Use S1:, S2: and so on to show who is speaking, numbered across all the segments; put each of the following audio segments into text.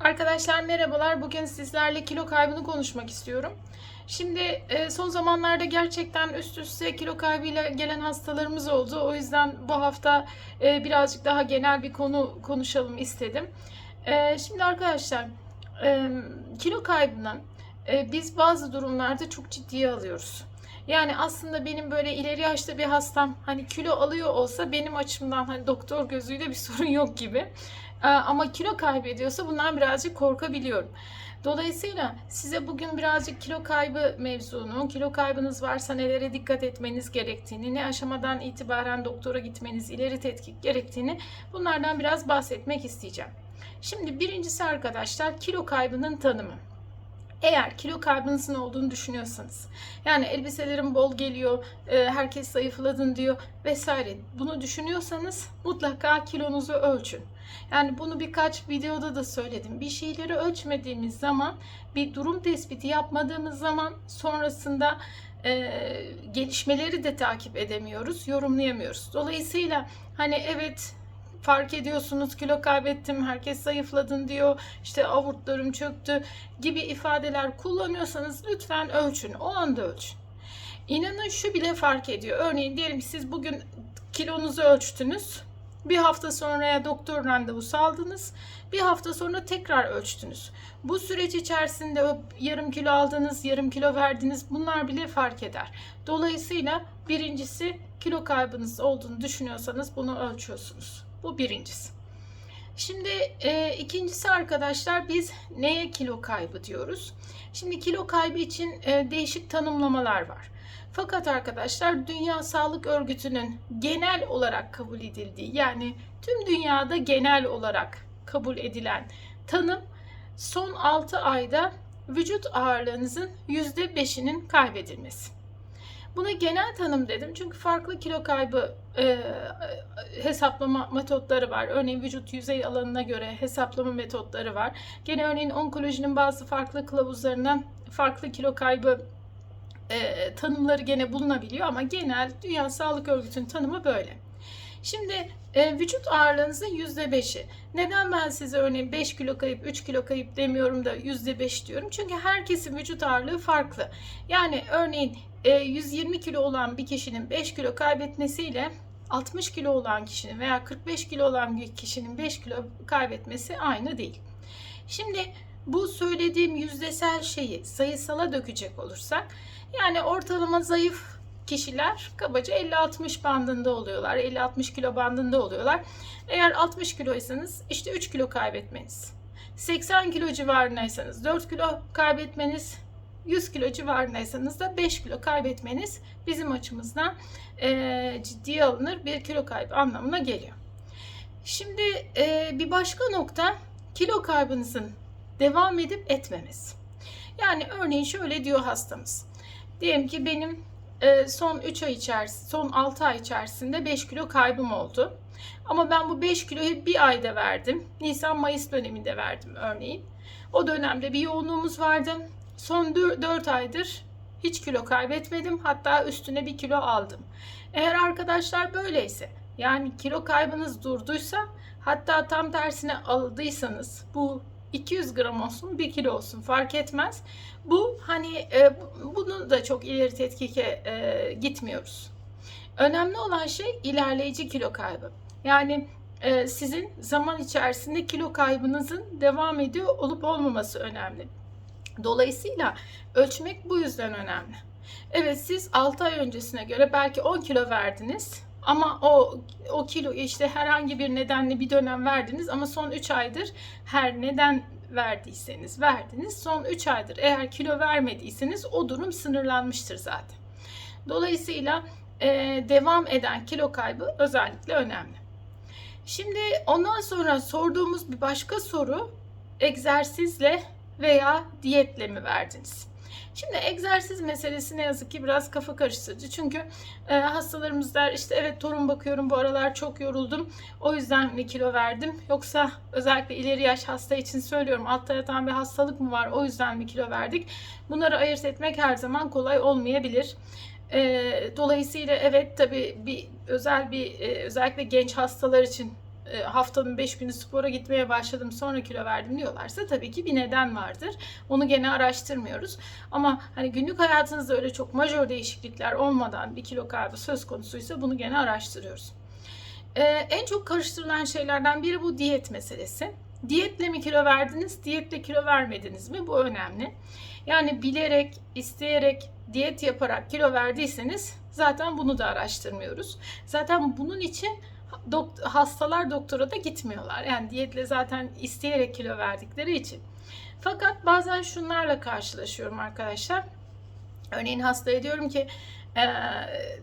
S1: Arkadaşlar merhabalar. Bugün sizlerle kilo kaybını konuşmak istiyorum. Şimdi e, son zamanlarda gerçekten üst üste kilo kaybıyla gelen hastalarımız oldu. O yüzden bu hafta e, birazcık daha genel bir konu konuşalım istedim. E, Şimdi arkadaşlar kilo kaybını biz bazı durumlarda çok ciddiye alıyoruz. Yani aslında benim böyle ileri yaşta bir hastam hani kilo alıyor olsa benim açımdan hani doktor gözüyle bir sorun yok gibi. Ee, Ama kilo kaybediyorsa bundan birazcık korkabiliyorum. Dolayısıyla size bugün birazcık kilo kaybı mevzunu, kilo kaybınız varsa nelere dikkat etmeniz gerektiğini, ne aşamadan itibaren doktora gitmeniz, ileri tetkik gerektiğini bunlardan biraz bahsetmek isteyeceğim. Şimdi birincisi arkadaşlar kilo kaybının tanımı. Eğer kilo kaybınızın olduğunu düşünüyorsanız, yani elbiselerim bol geliyor, e, herkes zayıfladın diyor vesaire bunu düşünüyorsanız mutlaka kilonuzu ölçün. Yani bunu birkaç videoda da söyledim. Bir şeyleri ölçmediğimiz zaman, bir durum tespiti yapmadığımız zaman sonrasında e, gelişmeleri de takip edemiyoruz, yorumlayamıyoruz. Dolayısıyla hani evet fark ediyorsunuz kilo kaybettim, herkes zayıfladın diyor, işte avurtlarım çöktü gibi ifadeler kullanıyorsanız lütfen ölçün, o anda ölçün. İnanın şu bile fark ediyor. Örneğin diyelim siz bugün kilonuzu ölçtünüz. Bir hafta sonraya doktor randevusu aldınız. Bir hafta sonra tekrar ölçtünüz. Bu süreç içerisinde yarım kilo aldınız, yarım kilo verdiniz bunlar bile fark eder. Dolayısıyla birincisi kilo kaybınız olduğunu düşünüyorsanız bunu ölçüyorsunuz. Bu birincisi. Şimdi e, ikincisi arkadaşlar biz neye kilo kaybı diyoruz? Şimdi kilo kaybı için e, değişik tanımlamalar var. Fakat arkadaşlar Dünya Sağlık Örgütü'nün genel olarak kabul edildiği yani tüm dünyada genel olarak kabul edilen tanım son 6 ayda vücut ağırlığınızın %5'inin kaybedilmesi. Buna genel tanım dedim çünkü farklı kilo kaybı e, hesaplama metotları var. Örneğin vücut yüzey alanına göre hesaplama metotları var. Gene örneğin onkolojinin bazı farklı kılavuzlarına farklı kilo kaybı e, tanımları gene bulunabiliyor ama genel Dünya Sağlık Örgütü'nün tanımı böyle. Şimdi e, vücut ağırlığınızın %5'i. Neden ben size örneğin 5 kilo kayıp 3 kilo kayıp demiyorum da %5 diyorum? Çünkü herkesin vücut ağırlığı farklı. Yani örneğin e, 120 kilo olan bir kişinin 5 kilo kaybetmesiyle 60 kilo olan kişinin veya 45 kilo olan bir kişinin 5 kilo kaybetmesi aynı değil. Şimdi bu söylediğim yüzdesel şeyi sayısala dökecek olursak yani ortalama zayıf kişiler kabaca 50-60 bandında oluyorlar. 50-60 kilo bandında oluyorlar. Eğer 60 kiloysanız işte 3 kilo kaybetmeniz. 80 kilo civarındaysanız 4 kilo kaybetmeniz. 100 kilo civarındaysanız da 5 kilo kaybetmeniz bizim açımızdan e, ciddiye alınır bir kilo kaybı anlamına geliyor. Şimdi e, bir başka nokta kilo kaybınızın devam edip etmemesi. Yani örneğin şöyle diyor hastamız. Diyelim ki benim son 3 ay içerisinde, son 6 ay içerisinde 5 kilo kaybım oldu. Ama ben bu 5 kiloyu bir ayda verdim. Nisan-Mayıs döneminde verdim örneğin. O dönemde bir yoğunluğumuz vardı. Son 4 aydır hiç kilo kaybetmedim. Hatta üstüne bir kilo aldım. Eğer arkadaşlar böyleyse yani kilo kaybınız durduysa hatta tam tersine aldıysanız bu 200 gram olsun 1 kilo olsun fark etmez. Bu hani e, bunu da çok ileri tetkike e, gitmiyoruz. Önemli olan şey ilerleyici kilo kaybı. Yani e, sizin zaman içerisinde kilo kaybınızın devam ediyor olup olmaması önemli. Dolayısıyla ölçmek bu yüzden önemli. Evet siz 6 ay öncesine göre belki 10 kilo verdiniz ama o o kilo işte herhangi bir nedenle bir dönem verdiniz ama son 3 aydır her neden verdiyseniz verdiniz. Son 3 aydır eğer kilo vermediyseniz o durum sınırlanmıştır zaten. Dolayısıyla e, devam eden kilo kaybı özellikle önemli. Şimdi ondan sonra sorduğumuz bir başka soru egzersizle veya diyetle mi verdiniz? Şimdi egzersiz meselesi ne yazık ki biraz kafa karıştırıcı. Çünkü e, hastalarımız der işte evet torun bakıyorum bu aralar çok yoruldum. O yüzden mi kilo verdim? Yoksa özellikle ileri yaş hasta için söylüyorum altta yatan bir hastalık mı var o yüzden mi kilo verdik? Bunları ayırt etmek her zaman kolay olmayabilir. E, dolayısıyla evet tabi bir özel bir e, özellikle genç hastalar için haftanın 5 günü spora gitmeye başladım sonra kilo verdim diyorlarsa tabii ki bir neden vardır. Onu gene araştırmıyoruz. Ama hani günlük hayatınızda öyle çok majör değişiklikler olmadan bir kilo kaybı söz konusuysa bunu gene araştırıyoruz. Ee, en çok karıştırılan şeylerden biri bu diyet meselesi. Diyetle mi kilo verdiniz, diyetle kilo vermediniz mi? Bu önemli. Yani bilerek, isteyerek, diyet yaparak kilo verdiyseniz zaten bunu da araştırmıyoruz. Zaten bunun için dok- hastalar doktora da gitmiyorlar. Yani diyetle zaten isteyerek kilo verdikleri için. Fakat bazen şunlarla karşılaşıyorum arkadaşlar. Örneğin hastaya diyorum ki e,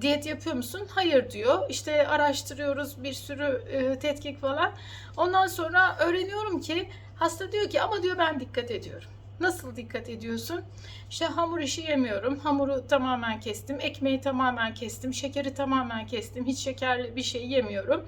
S1: diyet yapıyor musun? Hayır diyor. İşte araştırıyoruz bir sürü e, tetkik falan. Ondan sonra öğreniyorum ki hasta diyor ki ama diyor ben dikkat ediyorum. Nasıl dikkat ediyorsun? İşte hamur işi yemiyorum. Hamuru tamamen kestim. Ekmeği tamamen kestim. Şekeri tamamen kestim. Hiç şekerli bir şey yemiyorum.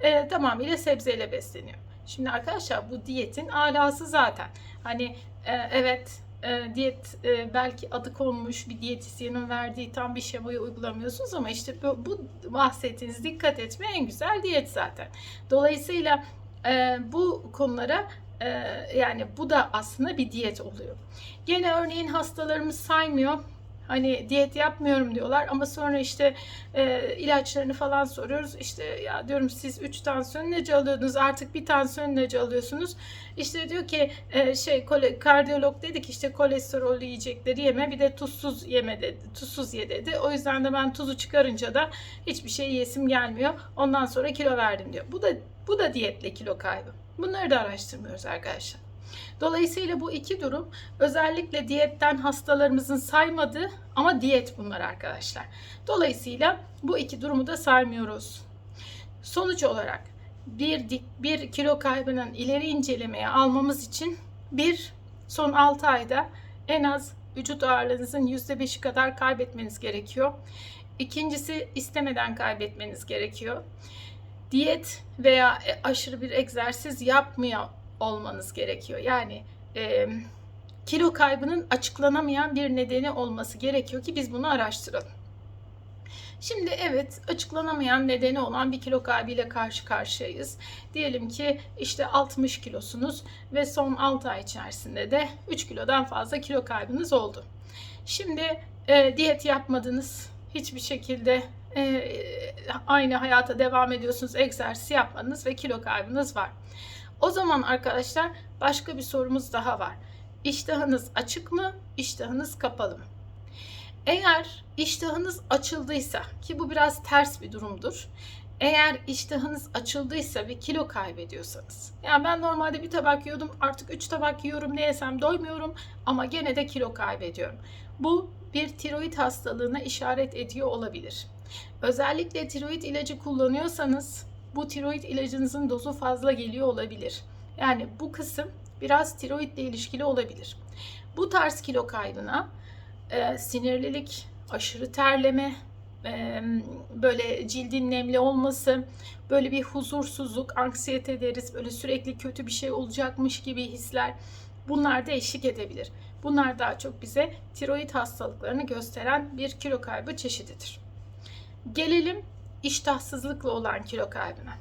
S1: E, tamamıyla sebzeyle besleniyorum. Şimdi arkadaşlar bu diyetin alası zaten. Hani e, evet e, diyet e, belki adı konmuş bir diyetisyenin verdiği tam bir şemayı uygulamıyorsunuz ama işte bu, bu bahsettiğiniz dikkat etme en güzel diyet zaten. Dolayısıyla e, bu konulara e, yani bu da aslında bir diyet oluyor. Gene örneğin hastalarımız saymıyor. Hani diyet yapmıyorum diyorlar ama sonra işte e, ilaçlarını falan soruyoruz. İşte ya diyorum siz 3 tansiyon ilacı alıyordunuz artık bir tansiyon ilacı alıyorsunuz. İşte diyor ki e, şey kardiyolog dedi ki işte kolesterollü yiyecekleri yeme bir de tuzsuz yeme dedi. Tuzsuz ye dedi. O yüzden de ben tuzu çıkarınca da hiçbir şey yesim gelmiyor. Ondan sonra kilo verdim diyor. Bu da bu da diyetle kilo kaybı. Bunları da araştırmıyoruz arkadaşlar. Dolayısıyla bu iki durum özellikle diyetten hastalarımızın saymadığı ama diyet bunlar arkadaşlar. Dolayısıyla bu iki durumu da saymıyoruz. Sonuç olarak bir, bir kilo kaybının ileri incelemeye almamız için bir son 6 ayda en az vücut ağırlığınızın %5'i kadar kaybetmeniz gerekiyor. İkincisi istemeden kaybetmeniz gerekiyor. Diyet veya aşırı bir egzersiz yapmıyor olmanız gerekiyor. Yani e, kilo kaybının açıklanamayan bir nedeni olması gerekiyor ki biz bunu araştıralım. Şimdi evet açıklanamayan nedeni olan bir kilo kaybıyla karşı karşıyayız. Diyelim ki işte 60 kilosunuz ve son 6 ay içerisinde de 3 kilodan fazla kilo kaybınız oldu. Şimdi e, diyet yapmadınız. Hiçbir şekilde e, aynı hayata devam ediyorsunuz. Egzersiz yapmadınız ve kilo kaybınız var. O zaman arkadaşlar başka bir sorumuz daha var. İştahınız açık mı? İştahınız kapalı mı? Eğer iştahınız açıldıysa ki bu biraz ters bir durumdur. Eğer iştahınız açıldıysa ve kilo kaybediyorsanız. Yani ben normalde bir tabak yiyordum artık 3 tabak yiyorum ne yesem doymuyorum ama gene de kilo kaybediyorum. Bu bir tiroid hastalığına işaret ediyor olabilir. Özellikle tiroid ilacı kullanıyorsanız bu tiroid ilacınızın dozu fazla geliyor olabilir. Yani bu kısım biraz tiroidle ilişkili olabilir. Bu tarz kilo kaybına e, sinirlilik, aşırı terleme, e, böyle cildin nemli olması, böyle bir huzursuzluk, anksiyete deriz, böyle sürekli kötü bir şey olacakmış gibi hisler bunlar da eşlik edebilir. Bunlar daha çok bize tiroid hastalıklarını gösteren bir kilo kaybı çeşididir. Gelelim iştahsızlıkla olan kilo kaybına.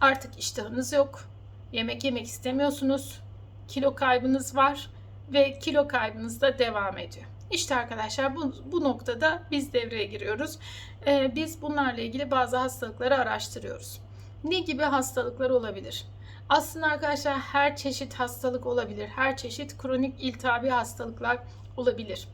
S1: Artık iştahınız yok. Yemek yemek istemiyorsunuz. Kilo kaybınız var ve kilo kaybınız da devam ediyor. İşte arkadaşlar bu, bu noktada biz devreye giriyoruz. Ee, biz bunlarla ilgili bazı hastalıkları araştırıyoruz. Ne gibi hastalıklar olabilir? Aslında arkadaşlar her çeşit hastalık olabilir. Her çeşit kronik iltihabi hastalıklar olabilir.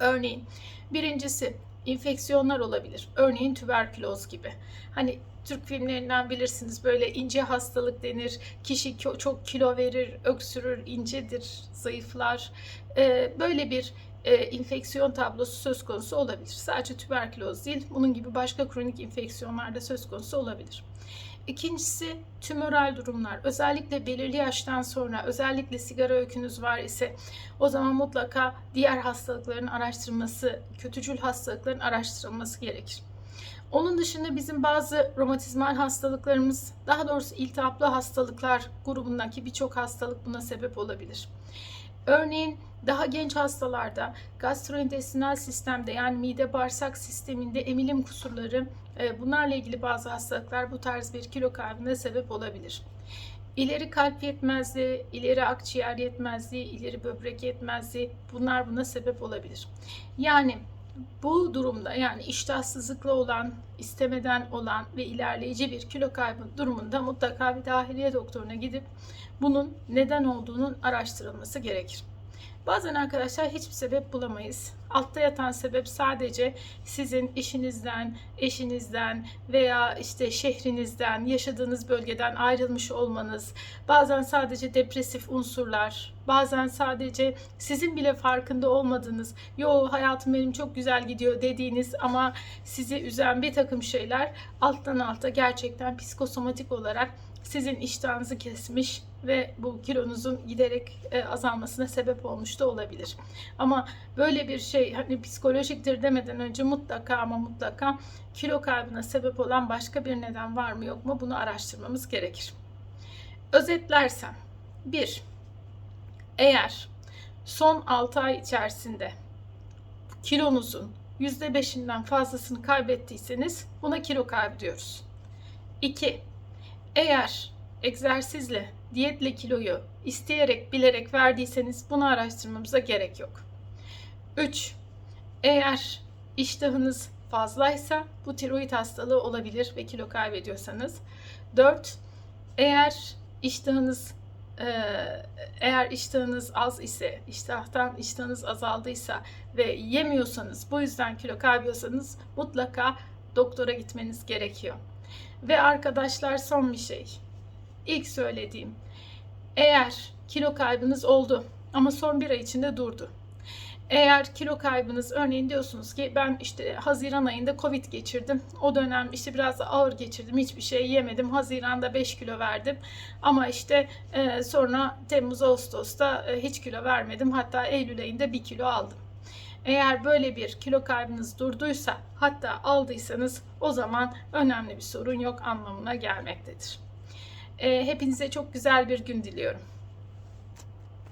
S1: Örneğin birincisi infeksiyonlar olabilir. Örneğin tüberküloz gibi. Hani Türk filmlerinden bilirsiniz böyle ince hastalık denir. Kişi çok kilo verir, öksürür, incedir, zayıflar. Ee, böyle bir e, infeksiyon tablosu söz konusu olabilir. Sadece tüberküloz değil, bunun gibi başka kronik infeksiyonlar da söz konusu olabilir. İkincisi tümöral durumlar. Özellikle belirli yaştan sonra özellikle sigara öykünüz var ise o zaman mutlaka diğer hastalıkların araştırılması, kötücül hastalıkların araştırılması gerekir. Onun dışında bizim bazı romatizmal hastalıklarımız, daha doğrusu iltihaplı hastalıklar grubundaki birçok hastalık buna sebep olabilir. Örneğin daha genç hastalarda gastrointestinal sistemde yani mide bağırsak sisteminde emilim kusurları bunlarla ilgili bazı hastalıklar bu tarz bir kilo kaybına sebep olabilir. İleri kalp yetmezliği, ileri akciğer yetmezliği, ileri böbrek yetmezliği bunlar buna sebep olabilir. Yani bu durumda yani iştahsızlıkla olan, istemeden olan ve ilerleyici bir kilo kaybı durumunda mutlaka bir dahiliye doktoruna gidip bunun neden olduğunun araştırılması gerekir. Bazen arkadaşlar hiçbir sebep bulamayız. Altta yatan sebep sadece sizin işinizden, eşinizden veya işte şehrinizden, yaşadığınız bölgeden ayrılmış olmanız, bazen sadece depresif unsurlar, bazen sadece sizin bile farkında olmadığınız, yo hayatım benim çok güzel gidiyor dediğiniz ama sizi üzen bir takım şeyler alttan alta gerçekten psikosomatik olarak sizin iştahınızı kesmiş ve bu kilonuzun giderek e, azalmasına sebep olmuş da olabilir. Ama böyle bir şey hani psikolojiktir demeden önce mutlaka ama mutlaka kilo kaybına sebep olan başka bir neden var mı yok mu bunu araştırmamız gerekir. Özetlersem 1. Eğer son 6 ay içerisinde kilonuzun %5'inden fazlasını kaybettiyseniz buna kilo kaybı diyoruz. 2. Eğer egzersizle, diyetle kiloyu isteyerek, bilerek verdiyseniz bunu araştırmamıza gerek yok. 3. Eğer iştahınız fazlaysa bu tiroid hastalığı olabilir ve kilo kaybediyorsanız. 4. Eğer iştahınız eee, eğer iştahınız az ise, iştahtan iştahınız azaldıysa ve yemiyorsanız, bu yüzden kilo kaybediyorsanız mutlaka doktora gitmeniz gerekiyor. Ve arkadaşlar son bir şey. İlk söylediğim. Eğer kilo kaybınız oldu ama son bir ay içinde durdu. Eğer kilo kaybınız örneğin diyorsunuz ki ben işte Haziran ayında Covid geçirdim. O dönem işte biraz ağır geçirdim. Hiçbir şey yemedim. Haziran'da 5 kilo verdim. Ama işte sonra Temmuz Ağustos'ta e, hiç kilo vermedim. Hatta Eylül ayında 1 kilo aldım. Eğer böyle bir kilo kaybınız durduysa hatta aldıysanız o zaman önemli bir sorun yok anlamına gelmektedir. E, hepinize çok güzel bir gün diliyorum.